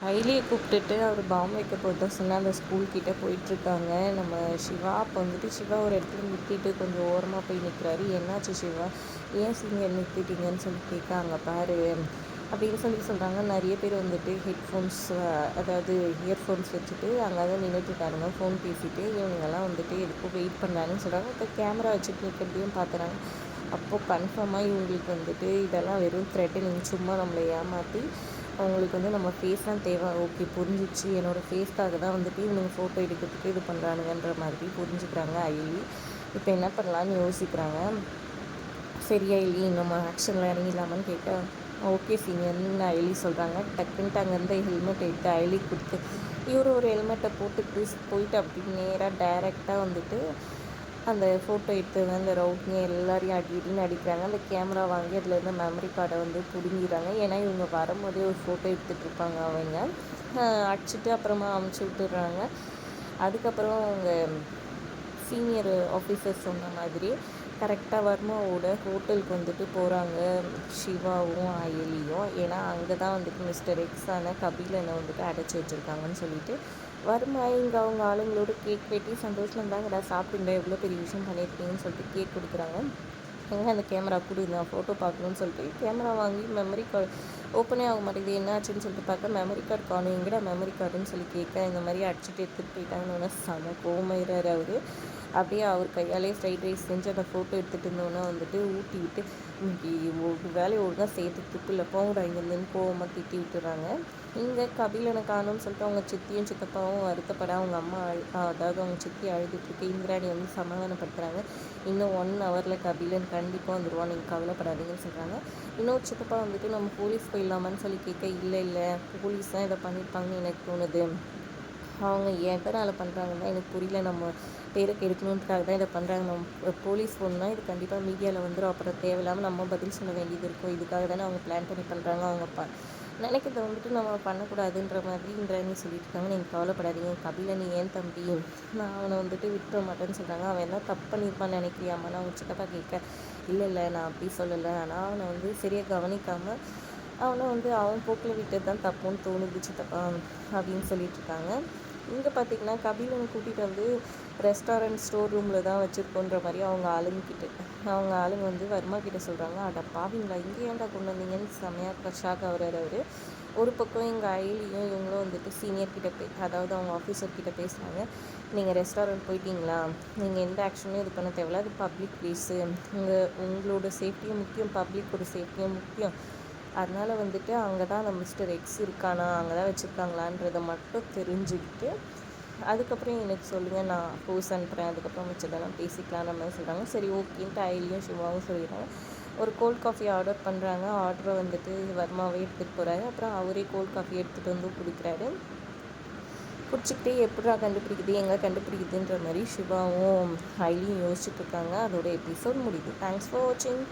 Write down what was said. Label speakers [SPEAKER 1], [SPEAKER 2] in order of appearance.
[SPEAKER 1] ஹைலியை கூப்பிட்டுட்டு அவர் பாம் வைக்க போகிறதா சொன்னால் அந்த ஸ்கூல் கிட்டே போயிட்டுருக்காங்க. நம்ம சிவா அப்போ வந்துட்டு சிவா ஒரு இடத்துல நிறுத்திட்டு கொஞ்சம் ஓரமாக போய் நிற்கிறாரு என்னாச்சு சிவா? ஏன் சீனியர் நிறுத்திட்டீங்கன்னு சொல்லி கேட்காங்க பாரு அப்படின்னு சொல்லி சொல்கிறாங்க நிறைய பேர் வந்துட்டு ஹெட்ஃபோன்ஸ் அதாவது இயர்ஃபோன்ஸ் வச்சுட்டு அங்கே தான் நின்றுட்டுருக்காருங்க ஃபோன் பேசிட்டு இவங்கெல்லாம் வந்துட்டு எதுக்கும் வெயிட் பண்ணாருன்னு சொல்கிறாங்க இப்போ கேமரா வச்சுட்டு நிற்கிறதையும் பார்த்துறாங்க அப்போது கன்ஃபார்மாக இவங்களுக்கு வந்துட்டு இதெல்லாம் வெறும் த்ரெட்டனிங் சும்மா நம்மளை ஏமாற்றி அவங்களுக்கு வந்து நம்ம ஃபேஸ் தான் தேவை. ஓகே புரிஞ்சிச்சு. என்னோடய ஃபேஸ்க்காக தான் வந்துட்டு இவனுங்க ஃபோட்டோ எடுக்கிறதுக்கு இது பண்ணுறானுங்கன்ற மாதிரி புரிஞ்சுக்கிறாங்க ஐலி இப்போ என்ன பண்ணலான்னு யோசிக்கிறாங்க. சரியா ஐலி நம்ம ஆக்ஷனில் இறங்கிடலாமான்னு கேட்டால் ஓகே சீனியர்னு ஐலி சொல்கிறாங்க டக்குன்ட்டு அங்கேருந்து ஹெல்மெட் எடுத்து ஐலி கொடுத்து இவர் ஒரு ஹெல்மெட்டை போட்டு போயிட்டு அப்படி நேராக டைரெக்டாக வந்துட்டு அந்த ஃபோட்டோ எடுத்தவங்க அந்த ரவுட்ங்க எல்லாரையும் அடி அடின்னு அடிக்கிறாங்க. அந்த கேமரா வாங்கி அதில் இருந்து மெமரி கார்டை வந்து பிடுங்கிறாங்க ஏன்னா இவங்க வரும்போதே ஒரு ஃபோட்டோ எடுத்துகிட்டு இருப்பாங்க அவங்க. அடிச்சுட்டு அப்புறமா அமுச்சு விட்டுடுறாங்க. அதுக்கப்புறம் அவங்க சீனியர் ஆஃபீஸர் சொன்ன மாதிரி கரெக்டாக வர்மாவோட ஹோட்டலுக்கு வந்துட்டு போகிறாங்க சிவாவும் அயலியும். ஏன்னா அங்கே தான் வந்துட்டு மிஸ்டர் எக்ஸான கபிலனை வந்துட்டு அடைச்சி வச்சுருக்காங்கன்னு சொல்லிட்டு வர்மா இங்கே அவங்க ஆளுங்களோட கேக் வெட்டி சந்தோஷம் இருந்தாங்கடா சாப்பிடுங்க எவ்வளோ பெரிய விஷயம் பண்ணியிருக்கீங்கன்னு சொல்லிட்டு கேக் கொடுக்குறாங்க. எங்கே அந்த கேமரா கொடுங்க ஃபோட்டோ பார்க்கணுன்னு சொல்லிட்டு கேமரா வாங்கி மெமரி கார்டு ஓப்பனே ஆக மாட்டேங்குது. என்ன ஆச்சுன்னு சொல்லிட்டு பார்த்தா மெமரி கார்டு காணும். எங்கடா மெமரி கார்டுன்னு சொல்லி கேட்க இந்த மாதிரி அடிச்சுட்டு எடுத்துகிட்டு போயிட்டாங்கன்னு செம கோமயிறாரு அவர். அப்படியே அவர் கையாலே ஃப்ரைட் ரைஸ் செஞ்சு அந்த ஃபோட்டோ எடுத்துகிட்டு இருந்தோன்னே வந்துட்டு ஊட்டி விட்டு இன்னைக்கு வேலையை ஒழுங்காக சேர்த்து துப்பில் போங்கடா இங்கேருந்து கோவமாக திட்டி விட்டுறாங்க. இங்கே கபிலனை காணும்னு சொல்லிட்டு அவங்க சித்தியும் சித்தப்பாவும் வருத்தப்பட அவங்க அம்மா அதாவது அவங்க சித்தி அழுதுட்டுருக்கு இந்திராணி வந்து சமாதானப்படுத்துகிறாங்க இன்னும் ஒன் ஹவரில் கபிலன் கண்டிப்பாக வந்துடுவான் நீங்கள் கவலைப்படாதீங்கன்னு சொல்கிறாங்க இன்னொரு சித்தப்பா வந்துட்டு நம்ம போலீஸ் போயிடலாமான்னு சொல்லி கேட்க இல்லை இல்லை போலீஸ் தான் இதை பண்ணியிருப்பாங்கன்னு எனக்கு தோணுது. அவங்க எதனால் பண்ணுறாங்கன்னா எனக்கு புரியல. நம்ம பேரை கெடுக்கணுன்றதுக்காக தான் இதை பண்ணுறாங்க நம்ம போலீஸ் ஃபோன்னா இது கண்டிப்பாக மீடியாவில் வந்துடும் அப்புறம் தேவையில்லாமல் நம்ம பதில் சொல்ல வேண்டியது இருக்கும். இதுக்காக தானே அவங்க பிளான் பண்ணி பண்ணுறாங்க அவங்க ப நினைக்கிறத வந்துட்டு நம்ம பண்ணக்கூடாதுன்ற மாதிரி நீ சொல்லிட்டு இருக்காங்க. நீங்கள் கவலைப்படாதீங்க. கபிலனி ஏன் தம்பி? நான் அவனை வந்துட்டு விட்டுற மாட்டேன்னு சொல்கிறாங்க அவன் என்ன தப்பு பண்ணியிருப்பான்னு நினைக்கிறியாமா நான் அவங்க சித்தப்பா கேட்க இல்லை இல்லை நான் அப்படி சொல்லலை. ஆனால் அவனை வந்து சரியாக கவனிக்காமல் அவனை வந்து அவன் போக்கில் விட்டது தான் தப்புன்னு தோணுது சித்தப்பா அப்படின்னு சொல்லிட்டு இருக்காங்க. இங்கே பார்த்தீங்கன்னா கபிலனை கூட்டிகிட்டு வந்து ரெஸ்டாரண்ட் ஸ்டோர் ரூமில் தான் வச்சுருக்கோன்ற மாதிரி அவங்க ஆளுங்கிட்ட அவங்க ஆளுங்க வந்து வர்மா கிட்ட சொல்கிறாங்க அட பாவிங்களா இங்கே ஏன்டா கொண்டு வந்தீங்கன்னு செம்மையாக ஷாக் ஆகிறார் அவர். ஒரு பக்கம் எங்கள் ஐலியும் இவங்களும் வந்துட்டு சீனியர் கிட்ட பே அதாவது அவங்க ஆஃபீஸர் கிட்ட பேசுகிறாங்க நீங்கள் ரெஸ்டாரண்ட் போயிட்டீங்களா? நீங்கள் எந்த ஆக்ஷனும் இது பண்ண தேவையில்ல. அது பப்ளிக் ப்ளேஸு உங்கள் உங்களோட சேஃப்டியும் முக்கியம் பப்ளிக்கோட சேஃப்டியும் முக்கியம். அதனால் வந்துட்டு அங்கே தான் அந்த மிஸ்டர் எக்ஸ் இருக்கானா அங்கே தான் வச்சுருக்காங்களான்றதை மட்டும் தெரிஞ்சுக்கிட்டு அதுக்கப்புறம் எனக்கு சொல்லுங்கள் நான் போஸ் அனுப்புகிறேன் அதுக்கப்புறம் மிச்சதெல்லாம் பேசிக்கலாம் நம்ம சொல்கிறாங்க சரி ஓகேன்ட்டு ஐலியும் சிவாவும் சொல்லிடுறாங்க. ஒரு கோல்ட் காஃபி ஆர்டர் பண்ணுறாங்க ஆர்டரை வந்துட்டு வர்மாவே எடுத்துகிட்டு போகிறாரு அப்புறம் அவரே கோல்ட் காஃபி எடுத்துகிட்டு வந்து குடிக்கிறாரு. குடிச்சிக்கிட்டே எப்படா கண்டுபிடிக்குது எங்கே கண்டுபிடிக்குதுன்ற மாதிரி சிவாவும் ஹைலியும் யோசிச்சுட்டு இருக்காங்க. அதோட எபிசோட் முடியுது. தேங்க்ஸ் ஃபார் வாட்சிங்